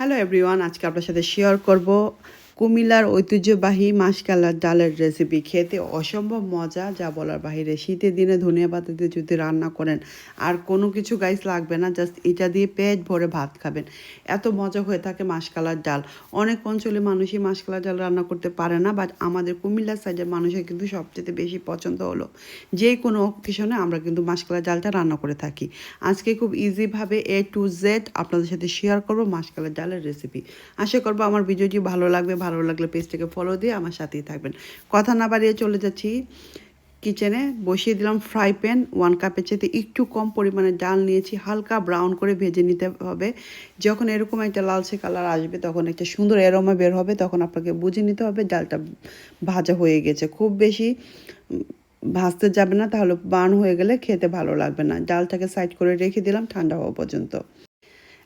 Hello everyone আজকে আপনার সাথে শেয়ার করব কুমিল্লার ঐতিহ্যবাহী মাসকালার ডালের রেসিপি খেতে অসম্ভব মজা, যা বলার বাহিরে শীতের দিনে ধনিয়া পাতা দিয়ে যদি রান্না করেন, আর কোনো কিছু গাইস লাগবে না জাস্ট এটা দিয়ে পেট ভরে ভাত খাবেন। এত মজা হয়ে থাকে মাসকালার ডাল। অনেক অঞ্চলে মানুষই মাসকালার ডাল রান্না করতে পারে না বাট আমাদের কুমিল্লার সাইডের মানুষের কিন্তু সবচেয়ে বেশি পছন্দ হলো। যে কোনো অকেশনে আমরা কিন্তু মাসকালার ডালটা রান্না করে থাকি। আজকে খুব ইজিভাবে এ টু জেড আপনাদের সাথে শেয়ার করব মাসকালের ডালের রেসিপি আশা করব আমার ভিডিওটি ভালো লাগবে। ভালো লাগলে পেজটাকে ফলো দিয়ে আমার সাথেই থাকবেন। কথা না বাড়িয়ে চলে যাচ্ছি কিচেনে বসিয়ে দিলাম ফ্রাই প্যান ওয়ান কাপের চেতে একটু কম পরিমাণে ডাল নিয়েছি, হালকা ব্রাউন করে ভেজে নিতে হবে। যখন এরকম একটা লালচে কালার আসবে, তখন একটা সুন্দর এরোমা বের হবে, তখন আপনাকে বুঝে নিতে হবে ডালটা ভাজা হয়ে গেছে। খুব বেশি ভাজতে যাবে না, তাহলে বার্ন হয়ে গেলে খেতে ভালো লাগবে না। ডালটাকে সাইড করে রেখে দিলাম, ঠান্ডা হওয়া পর্যন্ত।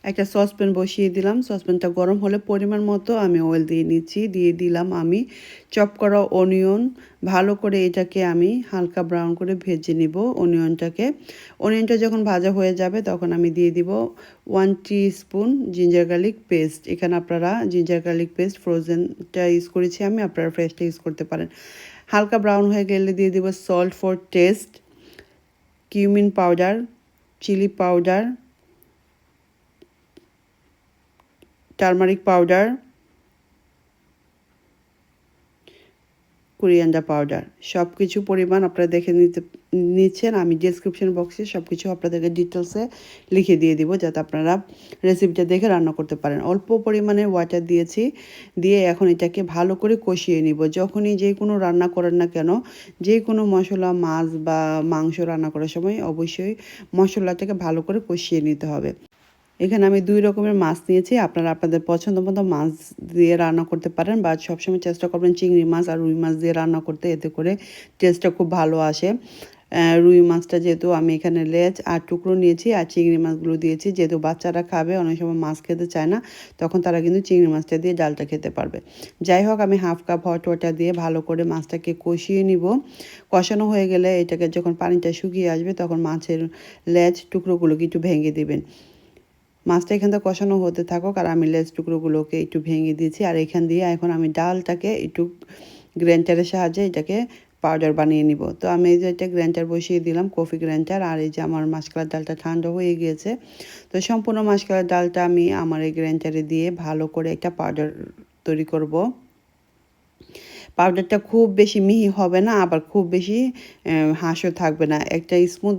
একটা সসপ্যান বসিয়ে দিলাম। সসপ্যানটা গরম হলে পরিমাণ মতো আমি অয়েল দিয়ে নিচ্ছি। দিয়ে দিলাম আমি চপ করা অনিয়ন ভালো করে এটাকে আমি হালকা ব্রাউন করে ভেজে নিব অনিয়নটাকে অনিয়নটা যখন ভাজা হয়ে যাবে তখন আমি দিয়ে দিব one spoon ginger garlic paste এখানে আপনারা জিঞ্জার গার্লিক পেস্ট ফ্রোজেনটা ইউজ করেছি আমি, আপনারা ফ্রেশটা ইউজ করতে পারেন। হালকা ব্রাউন হয়ে গেলে দিয়ে দিব salt for taste cumin powder chilli powder turmeric powder coriander powder সব কিছু পরিমাণ আপনারা দেখে নিতে, নিচ্ছেন। আমি ডিসক্রিপশন বক্সে সব কিছু আপনাদেরকে ডিটেলসে লিখে দিয়ে দিব, যাতে আপনারা রেসিপিটা দেখে রান্না করতে পারেন। অল্প পরিমাণে ওয়াটার দিয়েছি, দিয়ে এখন এটাকে ভালো করে কষিয়ে নিব। যখনই যে কোনো রান্না করেন না কেন, যে কোনো মশলা, মাছ বা মাংস রান্না করার সময় অবশ্যই মশলাটাকে ভালো করে কষিয়ে নিতে হবে। এখানে আমি দুই রকমের মাছ নিয়েছি। আপনারা আপনাদের পছন্দ মতো মাছ দিয়ে রান্না করতে পারেন বা সবসময় চেষ্টা করবেন চিংড়ি মাছ আর রুই মাছ দিয়ে রান্না করতে। এতে করে টেস্টটা খুব ভালো আসে। রুই মাছটা যেহেতু আমি এখানে লেজ আর টুকরো নিয়েছি আর চিংড়ি মাছগুলো দিয়েছি। যেহেতু বাচ্চারা খাবে, অনেক সময় মাছ খেতে চায় না, তখন তারা কিন্তু চিংড়ি মাছটা দিয়ে ডালটা খেতে পারবে। যাই হোক, আমি হাফ কাপ হট ওয়াটার দিয়ে ভালো করে মাছটাকে কষিয়ে নিব। কষানো হয়ে গেলে এটাকে যখন পানিটা শুকিয়ে আসবে, তখন মাছের লেজ টুকরোগুলোকে একটু ভেঙে দিবেন। মাছটা এখান থেকে কষানো হতে থাকুক আর আমি লেজ টুকরোগুলোকে একটু ভেঙে দিয়েছি। আর এখান দিয়ে এখন আমি ডালটাকে একটু গ্র্যান্ডারের সাহায্যে এটাকে পাউডার বানিয়ে নিব। তো আমি এই যে একটা গ্র্যান্ডার বসিয়ে দিলাম কফি গ্র্যান্ডার আর এই যে আমার মাসকালার ডালটা ঠান্ডা হয়ে গিয়েছে। তো সম্পূর্ণ মাসকালার ডালটা আমি আমার এই গ্র্যান্ডারে দিয়ে ভালো করে একটা পাউডার তৈরি করব। পাউডারটা খুব বেশি মিহি হবে না, আবার খুব বেশি হাঁসও থাকবে না। একটা স্মুথ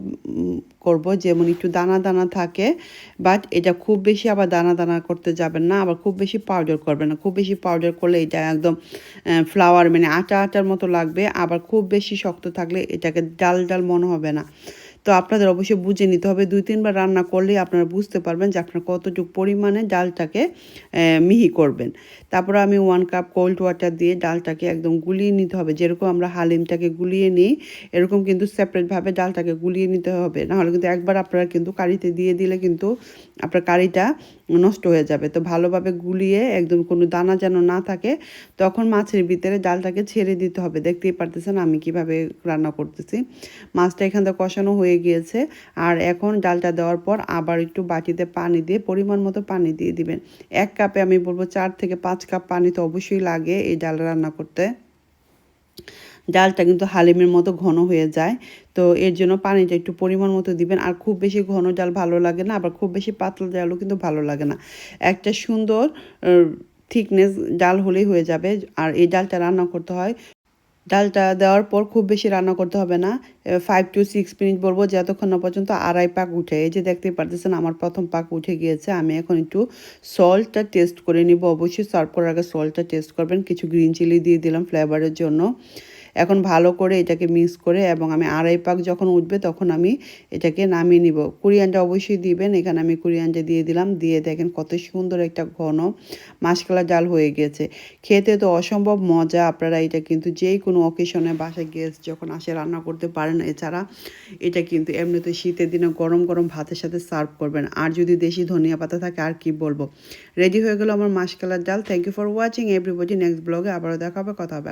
করব, যেমন একটু দানা দানা থাকে বাট এটা খুব বেশি আবার দানা দানা করতে যাবেন না, আবার খুব বেশি পাউডার করবেন না। খুব বেশি পাউডার করলে এটা একদম ফ্লাওয়ার মানে আটা আটার মতো লাগবে, আবার খুব বেশি শক্ত থাকলে এটাকে ডাল ডাল মনে হবে না। তো আপনাদের অবশ্যই বুঝে নিতে হবে। দুই, তিনবার রান্না করলেই আপনারা বুঝতে পারবেন যে আপনারা কতটুকু পরিমাণে ডালটাকে মিহি করবেন। তারপর আমি ওয়ান কাপ কোল্ড ওয়াটার দিয়ে ডালটাকে একদম গুলিয়ে নিতে হবে। যেরকম আমরা হালিমটাকে গুলিয়ে নিই, এরকম কিন্তু সেপারেটভাবে ডালটাকে গুলিয়ে নিতে হবে। নাহলে কিন্তু একবার আপনারা কিন্তু কারিতে দিয়ে দিলে কিন্তু আপনার কারিটা নষ্ট হয়ে যাবে। তো ভালোভাবে গুলিয়ে একদম কোনো দানা যেন না থাকে, তখন মাছের ভিতরে ডালটাকে ছেড়ে দিতে হবে। দেখতেই পারতেছেন আমি কীভাবে রান্না করতেছি। মাছটা এখান থেকে কষানো হয়ে গিয়েছে আর এখন ডালটা দেওয়ার পর আবার একটু বাটিতে পানি দিয়ে, পরিমাণ মতো পানি দিয়ে দিবেন। এক কাপে আমি বলব চার থেকে পাঁচ কাপ পানি তো অবশ্যই লাগে এই ডাল রান্না করতে। ডালটা কিন্তু হালিমের মতো ঘন হয়ে যায়। তো এর জন্য পানিটা একটু পরিমাণ মতো দিবেন। আর খুব বেশি ঘন ডাল ভালো লাগে না, আবার খুব বেশি পাতলা ডালও কিন্তু ভালো লাগে না। একটা সুন্দর থিকনেস ডাল হলেই হয়ে যাবে। আর এই ডালটা রান্না করতে হয়। ডালটা দেওয়ার পর খুব বেশি রান্না করতে হবে না। ফাইভ টু সিক্স মিনিট বলব, যতক্ষণ না পর্যন্ত আড়াই পাক উঠে। এই যে দেখতে পারতেছেন, আমার প্রথম পাক উঠে গিয়েছে। আমি এখন একটু সল্টটা টেস্ট করে নিব। অবশ্যই সার্ভ করার আগে সল্টটা টেস্ট করবেন। কিছু গ্রিন চিলি দিয়ে দিলাম ফ্লেভারের জন্য। এখন ভালো করে এটাকে মিক্স করে এবং আমি আড়াই পাক যখন উঠবে তখন আমি এটাকে নামিয়ে নিব। কুরিয়ানটা অবশ্যই দিবেন। এখানে আমি কুরিয়ানটা দিয়ে দিলাম। দিয়ে দেখেন কত সুন্দর একটা ঘন মাসকালা ডাল হয়ে গেছে। খেতে তো অসম্ভব মজা। আপনারা এটা কিন্তু যেই কোনো অকেশনে বাসায় গেস্ট যখন আসে রান্না করতে পারেন। এছাড়া এটা কিন্তু এমনিতে শীতের দিনে গরম গরম ভাতের সাথে সার্ভ করবেন। আর যদি দেশি ধনিয়া পাতা থাকে, আর কি বলব? রেডি হয়ে গেল আমার মাসকালার ডাল। Thank you for watching everybody next ব্লগে আবারও দেখা হবে কথা হবে।